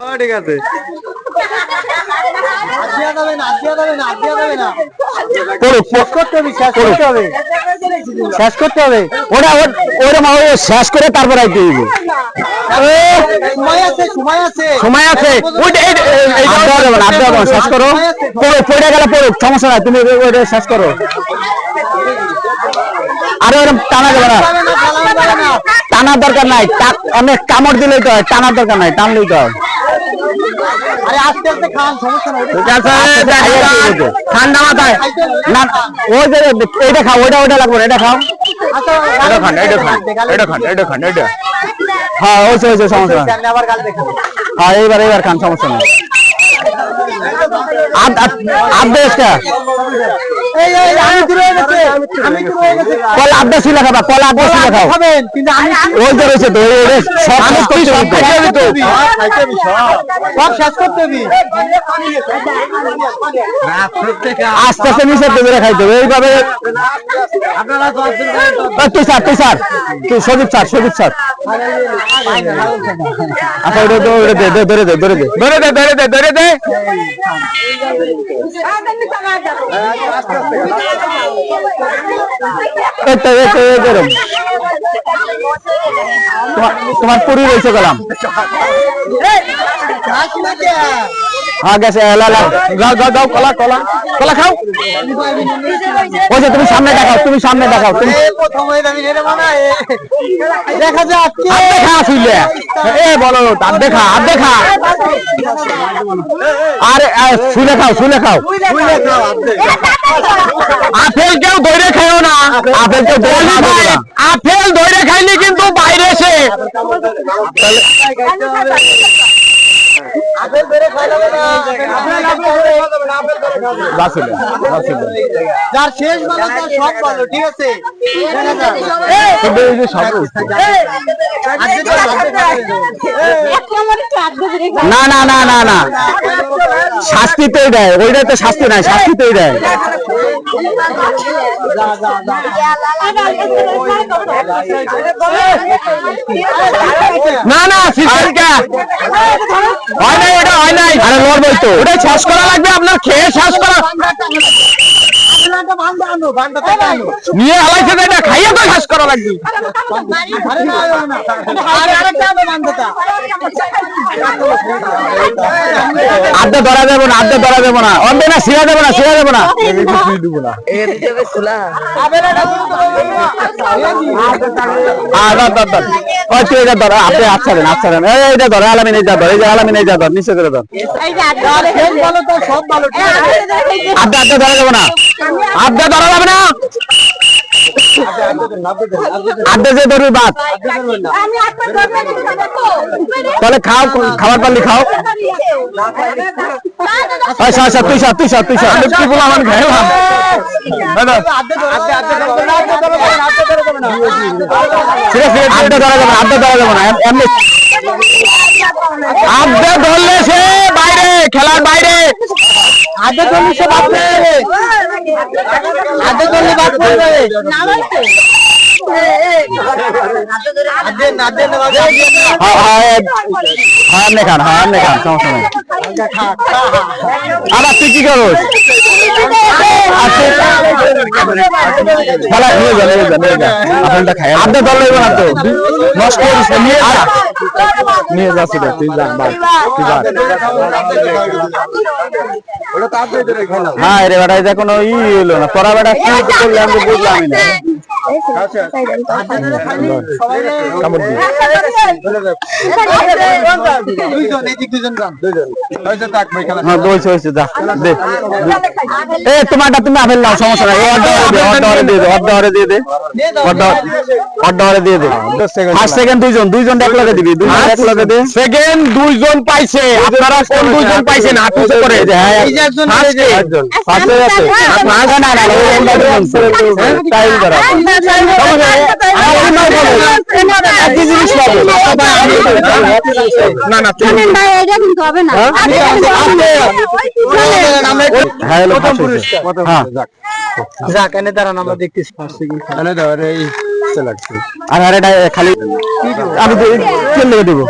ও, ঠিক আছে। শেষ করতে হবে ওর- ওটা মা- শেষ করে তারপর সময় আছে। শেষ করো। পড়ে গেলে পড়ুক সমস্যা নাই তুমি শেষ করো। আর ওরকম টানা যাবে না। টানার দরকার নাই অনেক কামড় দিলেই তো হয় টানার দরকার নাই টানলেই তো হয়। আরে আস্তে আস্তে খান সমস্যা নাই। ঠান্ডা মাথায়। না ওই যে এইটা খাও ওইটা ওইটা লাগবে এটা খাও। এটা খান এটা খান এটা খান এটা খান এটা। হ্যাঁ সমস্যা হ্যাঁ এইবার এইবার খান সমস্যা নেই। আদ আদ আদ দেশটা এই এই আমি দূরে গেছে। আমি দূরে গেছে। কলা আড্ডা ছিল খাবা কলা আড্ডা ছিল খাও। খাবেন কিন্তু আমি ওই যে রয়েছে তো ওই ওই সব শেষ করতে হবে। তো। সব শেষ করতে হবে। আস্তে আস্তে করে খাইতে হবে এইভাবে ওই তুই স্যার তুই স্যার। তুই সদীপ স্যার সদীপ স্যার। আচ্ছা ওটা তো দে ধরে দে ধরে দে। ধরে দে ধরে দে ধরে দে। এই তো এই তো এই ধরো। তোমার তোমার পুরি রয়েছে গেলাম গেছে এলা এলা যাও যাও যাও কলা কলা কলা খাও। ওই যে তুমি সামনে দেখাও তুমি সামনে দেখাও তুমি দেখা যাক কে আর দেখা আসলে। এ বলো আর দেখা আর দেখা। আর শুলে খাও শুলে খাও। আপেল কেউ দইরে খাইও না। আপেল কেউ দইরে না। আপেল দইরে খাইলে কিন্তু বাইরে এসে তো না না না না। না শাস্তিতেই দেয় ওইটাতে শাস্তি নাই শাস্তিতেই দেয়। না না সিস্টেমটা হয় নাই, ওটা হয় নাই। আরে বলতো ওটা শ্বাস করা লাগবে, আপনার খেয়ে শ্বাস করা নিয়ে হালাইছে এটা খাইয়ে তো শ্বাস করা লাগবে আড্ডা ধরা যাবে না আড্ডা ধরা যাবে না অন্ধে না শিরা যাবে না শিরা যাবে না আপনি আচ্ছা দেন আচ্ছা দেন এই এইটা ধর আলামিন এই যা ধর এই যে আলামিন এই যা ধর নিচে করে ধর শেষ ভালো তো সব ভালো ঠিক আছে আড্ডা আড্ডা ধরা যাবে না আড্ডা ধরা যাবে না। আড্ডা যে বাদ। তাহলে খাও, খাবার পারলি খাও। আচ্ছা যাবে না, আড্ডা ধরা যাবে না। ধরলে সে বাইরে, খেলার বাইরে। আড্ডা ধরলে সে বাদ আড্ডা ধরলে বাদ পড়ে যাবে। আড্ডা না, আড্ডা না, আড্ডা না। হ্যাঁ হ্যাঁ হ্যাঁ এমনি খান হ্যাঁ খান সমস্যা তুই কি করস খেলা নিয়ে যা নিয়ে যা নিয়ে যা। আপনারটা খাই আড্ডা দল লইব না তো। নষ্ট করিস নিয়ে যা। নিয়ে যা সেটা তুই যা বাস তুই যা। হ্যাঁ রে বেটা এটা কোনো ই হলো না। পড়া বেটা কি করলে আমি বুঝলামই না। যান। হ্যাঁ দইছে হইছে যা দে। এ তোমারটা তুমি আপেল নাও সমস্যা নাই। অর্ডার দিয়ে দে অর্ডার দিয়ে দে। ফার্স্ট সেকেন্ড দুইজন দুইজন এক লগে দিবি দুইজন এক লগে দে। সেকেন্ড দুইজন পাইছে। আপনারা কোন দুইজন পাইছেন? হাত উঁচু করে হ্যাঁ একজন, একজন। ফার্স্ট আছে। না না না টাইম করা না না হ্যাঁ হ্যাঁ যাক, এনে দাঁড়ান, আমরা দেখতেছি। আর আর এটা খালি আমি তো লেগে দেবো।